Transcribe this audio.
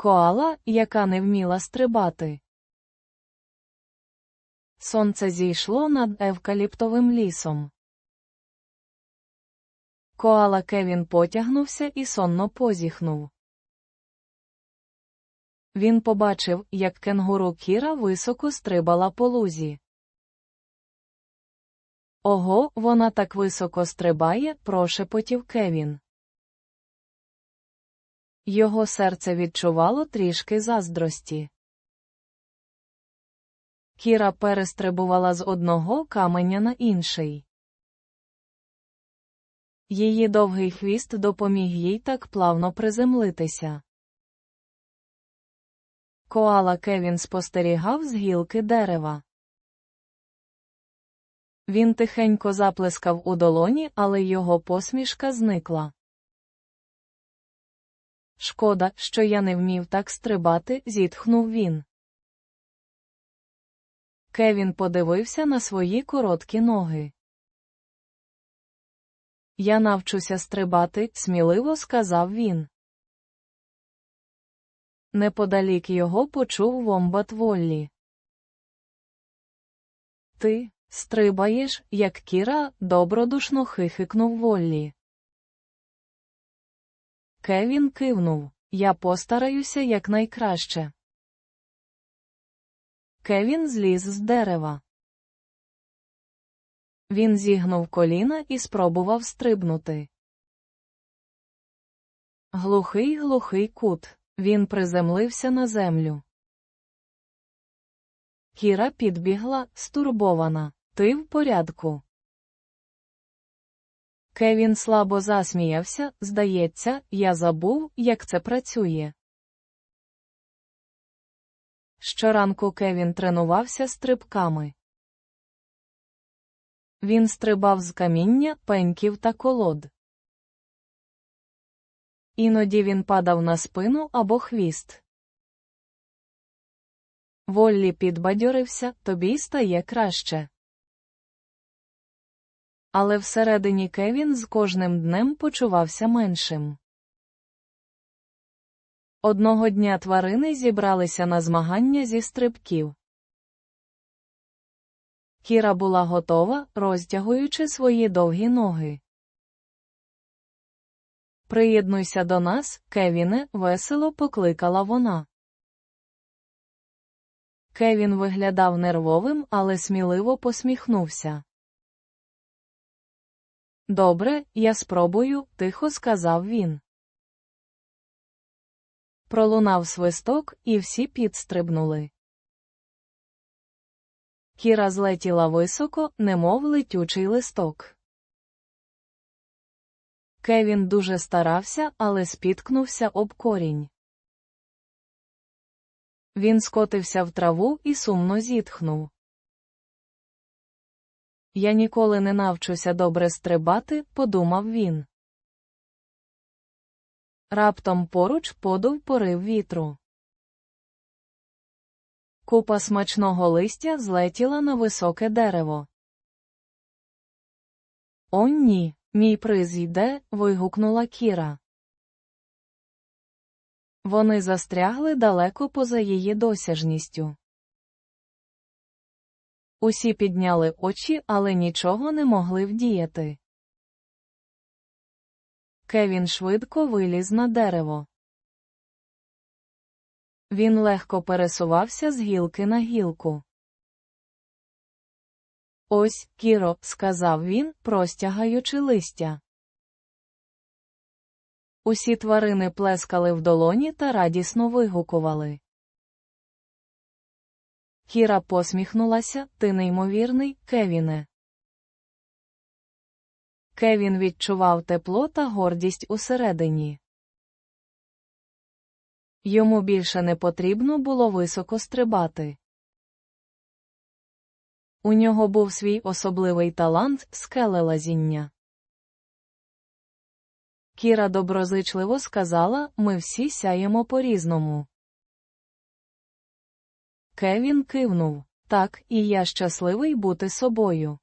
Коала, яка не вміла стрибати. Сонце зійшло над евкаліптовим лісом. Коала Кевін потягнувся і сонно позіхнув. Він побачив, як кенгуру Кіра високо стрибала по лузі. Ого, вона так високо стрибає, прошепотів Кевін. Його серце відчувало трішки заздрості. Кіра перестрибувала з одного каменя на інший. Її довгий хвіст допоміг їй так плавно приземлитися. Коала Кевін спостерігав з гілки дерева. Він тихенько заплескав у долоні, але його посмішка зникла. Шкода, що я не вмів так стрибати, зітхнув він. Кевін подивився на свої короткі ноги. Я навчуся стрибати, сміливо сказав він. Неподалік його почув вомбат Воллі. Ти стрибаєш, як Кіра, добродушно хихикнув Воллі. Кевін кивнув. Я постараюся якнайкраще. Кевін зліз з дерева. Він зігнув коліна і спробував стрибнути. Глухий глухий кут. Він приземлився на землю. Кіра підбігла, стурбована. Ти в порядку. Кевін слабо засміявся, здається, я забув, як це працює. Щоранку Кевін тренувався стрибками. Він стрибав з каміння, пеньків та колод. Іноді він падав на спину або хвіст. Воллі підбадьорився, тобі стає краще. Але всередині Кевін з кожним днем почувався меншим. Одного дня тварини зібралися на змагання зі стрибків. Кіра була готова, розтягуючи свої довгі ноги. Приєднуйся до нас, Кевіне, весело покликала вона. Кевін виглядав нервовим, але сміливо посміхнувся. Добре, я спробую, тихо сказав він. Пролунав свисток, і всі підстрибнули. Кіра злетіла високо, немов летючий листок. Кевін дуже старався, але спіткнувся об корінь. Він скотився в траву і сумно зітхнув. Я ніколи не навчуся добре стрибати, подумав він. Раптом поруч подув порив вітру. Купа смачного листя злетіла на високе дерево. О, ні, мій приз йде, вигукнула Кіра. Вони застрягли далеко поза її досяжністю. Усі підняли очі, але нічого не могли вдіяти. Кевін швидко виліз на дерево. Він легко пересувався з гілки на гілку. Ось, Кіро, сказав він, простягаючи листя. Усі тварини плескали в долоні та радісно вигукували. Кіра посміхнулася, ти неймовірний, Кевіне. Кевін відчував тепло та гордість усередині. Йому більше не потрібно було високо стрибати. У нього був свій особливий талант скелелазіння. Кіра доброзичливо сказала ми всі сяємо по різному. Кевін кивнув так, і я щасливий бути собою.